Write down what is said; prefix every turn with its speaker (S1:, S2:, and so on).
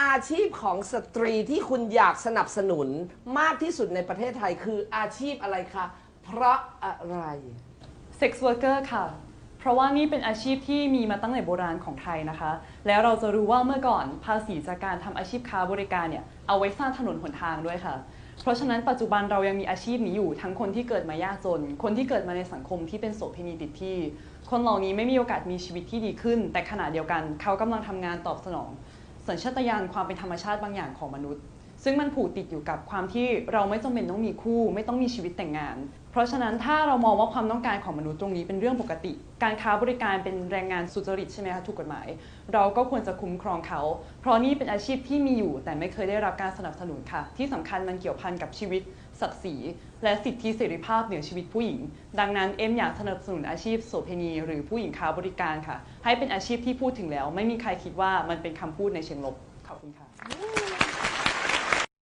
S1: อาชีพของสตรีที่คุณอยากสนับสนุนมากที่สุดในประเทศไทยคืออาชีพอะไรคะ เพราะอะไร
S2: Sex worker ค่ะ เพราะว่านี่เป็นอาชีพที่มีมาตั้งแต่โบราณของไทยนะคะ แล้วเราจะรู้ว่าเมื่อก่อนภาษีจากการทำอาชีพค้าบริการเนี่ย เอาไว้สร้างถนนหนทางด้วยค่ะ เพราะฉะนั้นปัจจุบันเรายังมีอาชีพนี้อยู่ทั้งคนที่เกิดมายากจน คนที่เกิดมาในสังคมที่เป็นโสเภณีติดที่ คนเหล่านี้ไม่มีโอกาสมีชีวิตที่ดีขึ้น แต่ขณะเดียวกันเขากำลังทำงานตอบสนอง สัญชาตญาณความเป็นธรรมชาติบางอย่างของมนุษย์ ซึ่งมันผูกติดอยู่กับความที่เราไม่จำเป็นต้องมีคู่ ไม่ต้องมีชีวิตแต่งงาน เพราะฉะนั้นถ้าเรามองว่าความต้องการของมนุษย์ตรงนี้เป็นเรื่องปกติ การค้าบริการเป็นแรงงานสุจริตใช่ไหมคะถูกกฎหมาย เราก็ควรจะคุ้มครองเขา เพราะนี่เป็นอาชีพที่มีอยู่ แต่ไม่เคยได้รับการสนับสนุนค่ะ ที่สำคัญมันเกี่ยวพันกับชีวิตศักดิ์ศรีและสิทธิเสรีภาพเหนือชีวิตผู้หญิง ดังนั้นเอ็มอยากสนับสนุนอาชีพโสเภณี หรือผู้หญิงค้าบริการค่ะ ให้เป็นอาชีพที่พูดถึงแล้ว ไม่มีใครคิดว่ามันเป็นคำพูดในเชิงลบขอบคุณค่ะ